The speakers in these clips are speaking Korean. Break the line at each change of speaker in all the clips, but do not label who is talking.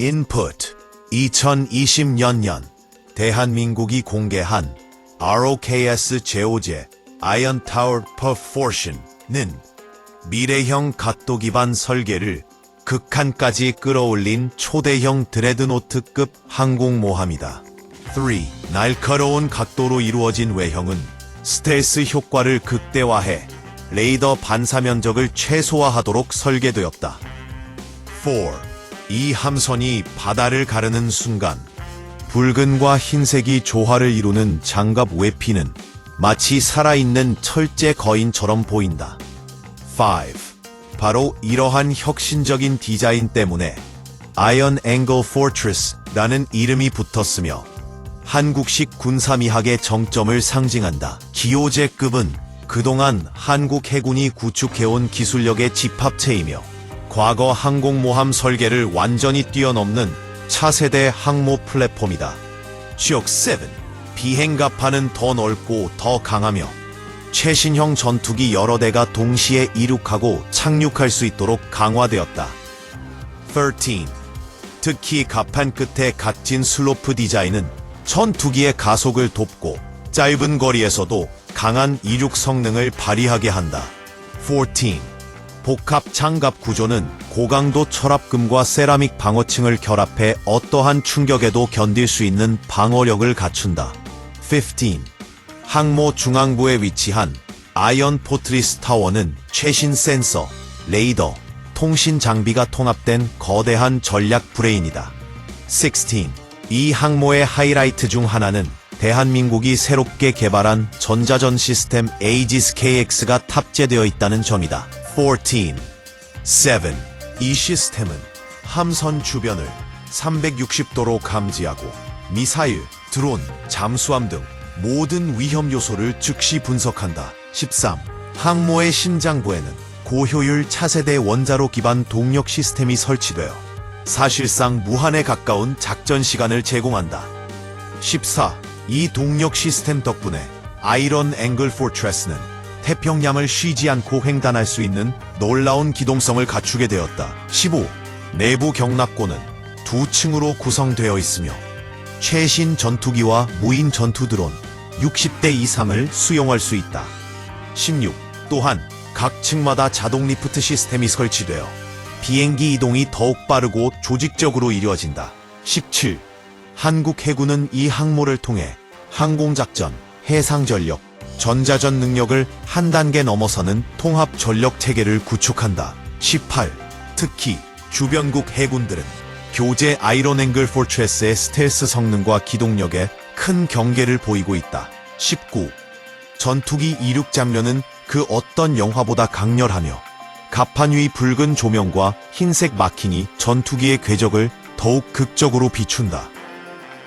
Input 2020년년 대한민국이 공개한 ROKS 제오제 아이언 타워 퍼포션는 미래형 각도 기반 설계를 극한까지 끌어올린 초대형 드레드노트급 항공모함이다. 3. 날카로운 각도로 이루어진 외형은 스텔스 효과를 극대화해 레이더 반사 면적을 최소화하도록 설계되었다. 4. 이 함선이 바다를 가르는 순간 붉은과 흰색이 조화를 이루는 장갑 외피는 마치 살아있는 철제 거인처럼 보인다. 5. 바로 이러한 혁신적인 디자인 때문에 아이언 앵글 포트리스라는 이름이 붙었으며 한국식 군사미학의 정점을 상징한다. 기호제급은 그동안 한국 해군이 구축해온 기술력의 집합체이며 과거 항공모함 설계를 완전히 뛰어넘는 차세대 항모 플랫폼이다. 지역 7. 비행갑판은 더 넓고 더 강하며 최신형 전투기 여러 대가 동시에 이륙하고 착륙할 수 있도록 강화되었다. 13. 특히 갑판 끝의 각진 슬로프 디자인은 전투기의 가속을 돕고 짧은 거리에서도 강한 이륙 성능을 발휘하게 한다. 14. 복합 장갑 구조는 고강도 철압금과 세라믹 방어층을 결합해 어떠한 충격에도 견딜 수 있는 방어력을 갖춘다. 15. 항모 중앙부에 위치한 아이언 포트리스 타워는 최신 센서, 레이더, 통신 장비가 통합된 거대한 전략 브레인이다. 16. 이 항모의 하이라이트 중 하나는 대한민국이 새롭게 개발한 전자전 시스템 에이지스 KX가 탑재되어 있다는 점이다. 14. 7. 이 시스템은 함선 주변을 360도로 감지하고 미사일, 드론, 잠수함 등 모든 위험 요소를 즉시 분석한다. 13. 항모의 심장부에는 고효율 차세대 원자로 기반 동력 시스템이 설치되어 사실상 무한에 가까운 작전 시간을 제공한다. 14. 이 동력 시스템 덕분에 아이런 앵글 포트레스는 태평양을 쉬지 않고 횡단할 수 있는 놀라운 기동성을 갖추게 되었다. 15. 내부 경납고는 두 층으로 구성되어 있으며 최신 전투기와 무인 전투 드론 60대 이상을 수용할 수 있다. 16. 또한 각 층마다 자동 리프트 시스템이 설치되어 비행기 이동이 더욱 빠르고 조직적으로 이루어진다. 17. 한국 해군은 이 항모를 통해 항공작전, 해상전력, 전자전 능력을 한 단계 넘어서는 통합 전력 체계를 구축한다. 18. 특히 주변국 해군들은 교제 아이론 앵글 포트레스의 스텔스 성능과 기동력에 큰 경계를 보이고 있다. 19. 전투기 이륙 장면은 그 어떤 영화보다 강렬하며 갑판 위 붉은 조명과 흰색 마킹이 전투기의 궤적을 더욱 극적으로 비춘다.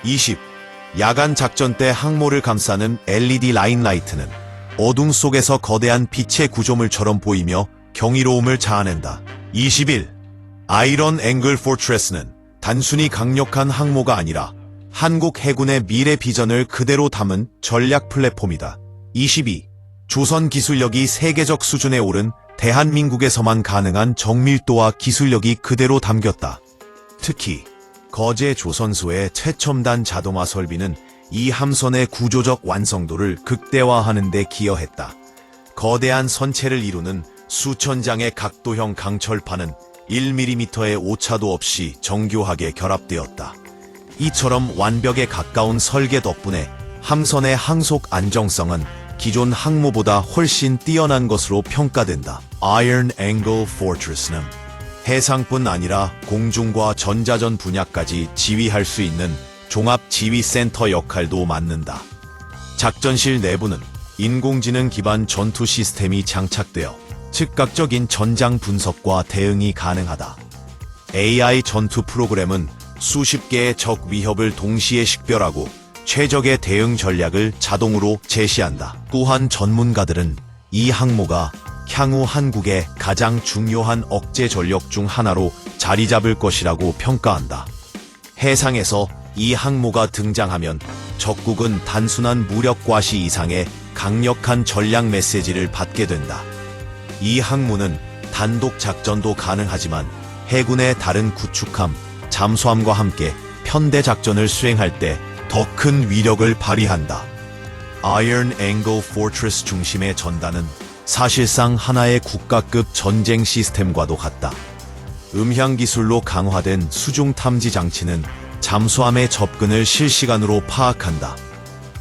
20. 야간 작전 때 항모를 감싸는 LED 라인 라이트는 어둠 속에서 거대한 빛의 구조물처럼 보이며 경이로움을 자아낸다. 21. 아이런 앵글 포트레스는 단순히 강력한 항모가 아니라 한국 해군의 미래 비전을 그대로 담은 전략 플랫폼이다. 22. 조선 기술력이 세계적 수준에 오른 대한민국에서만 가능한 정밀도와 기술력이 그대로 담겼다. 특히 거제 조선소의 최첨단 자동화 설비는 이 함선의 구조적 완성도를 극대화하는 데 기여했다. 거대한 선체를 이루는 수천 장의 각도형 강철판은 1mm의 오차도 없이 정교하게 결합되었다. 이처럼 완벽에 가까운 설계 덕분에 함선의 항속 안정성은 기존 항모보다 훨씬 뛰어난 것으로 평가된다. Iron Angle Fortress는 해상뿐 아니라 공중과 전자전 분야까지 지휘할 수 있는 종합 지휘센터 역할도 맡는다. 작전실 내부는 인공지능 기반 전투 시스템이 장착되어 즉각적인 전장 분석과 대응이 가능하다. AI 전투 프로그램은 수십 개의 적 위협을 동시에 식별하고 최적의 대응 전략을 자동으로 제시한다. 또한 전문가들은 이 항모가 향후 한국의 가장 중요한 억제 전력 중 하나로 자리 잡을 것이라고 평가한다. 해상에서 이 항모가 등장하면 적국은 단순한 무력 과시 이상의 강력한 전략 메시지를 받게 된다. 이 항모는 단독 작전도 가능하지만 해군의 다른 구축함, 잠수함과 함께 편대 작전을 수행할 때 더 큰 위력을 발휘한다. 아이언 앵글 포트레스 중심의 전단은 사실상 하나의 국가급 전쟁 시스템과도 같다. 음향 기술로 강화된 수중 탐지 장치는 잠수함의 접근을 실시간으로 파악한다.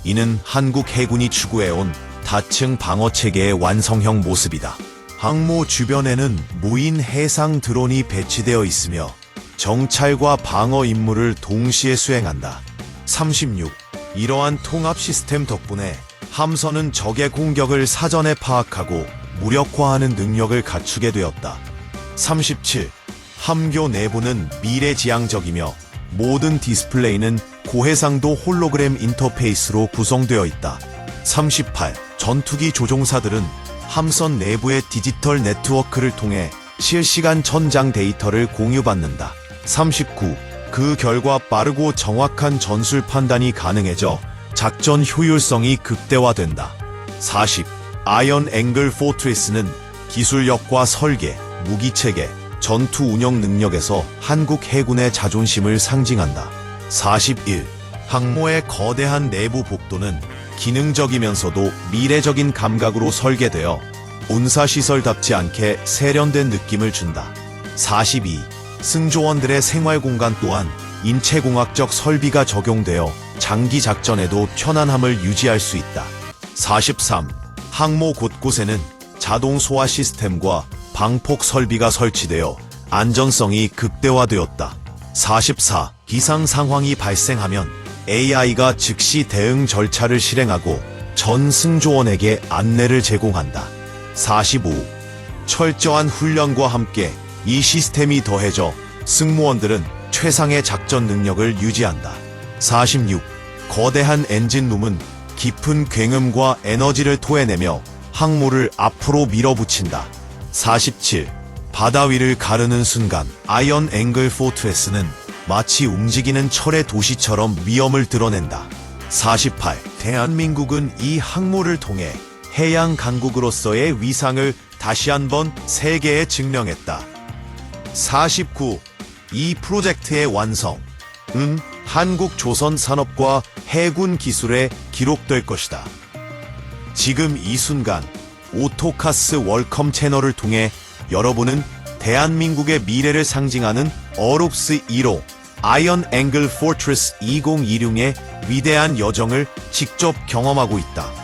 이는 한국 해군이 추구해온 다층 방어 체계의 완성형 모습이다. 항모 주변에는 무인 해상 드론이 배치되어 있으며 정찰과 방어 임무를 동시에 수행한다. 36. 이러한 통합 시스템 덕분에 함선은 적의 공격을 사전에 파악하고 무력화하는 능력을 갖추게 되었다. 37. 함교 내부는 미래지향적이며 모든 디스플레이는 고해상도 홀로그램 인터페이스로 구성되어 있다. 38. 전투기 조종사들은 함선 내부의 디지털 네트워크를 통해 실시간 전장 데이터를 공유받는다. 39. 그 결과 빠르고 정확한 전술 판단이 가능해져 작전 효율성이 극대화된다. 40. 아이언 앵글 포트리스는 기술력과 설계, 무기체계, 전투 운영 능력에서 한국 해군의 자존심을 상징한다. 41. 항모의 거대한 내부 복도는 기능적이면서도 미래적인 감각으로 설계되어 운사시설답지 않게 세련된 느낌을 준다. 42. 승조원들의 생활 공간 또한 인체공학적 설비가 적용되어 장기 작전에도 편안함을 유지할 수 있다. 43. 항모 곳곳에는 자동 소화 시스템과 방폭 설비가 설치되어 안전성이 극대화되었다. 44. 기상 상황이 발생하면 AI가 즉시 대응 절차를 실행하고 전 승조원에게 안내를 제공한다. 45. 철저한 훈련과 함께 이 시스템이 더해져 승무원들은 최상의 작전 능력을 유지한다. 46. 거대한 엔진룸은 깊은 굉음과 에너지를 토해내며 항모를 앞으로 밀어붙인다. 47. 바다 위를 가르는 순간 아이언 앵글 포트레스는 마치 움직이는 철의 도시처럼 위험을 드러낸다. 48. 대한민국은 이 항모를 통해 해양 강국으로서의 위상을 다시 한번 세계에 증명했다. 49. 이 프로젝트의 완성은 한국 조선 산업과 해군 기술에 기록될 것이다. 지금 이 순간 오토카스 월컴 채널을 통해 여러분은 대한민국의 미래를 상징하는 어롭스 1호 아이언 앵글 포트레스 2026의 위대한 여정을 직접 경험하고 있다.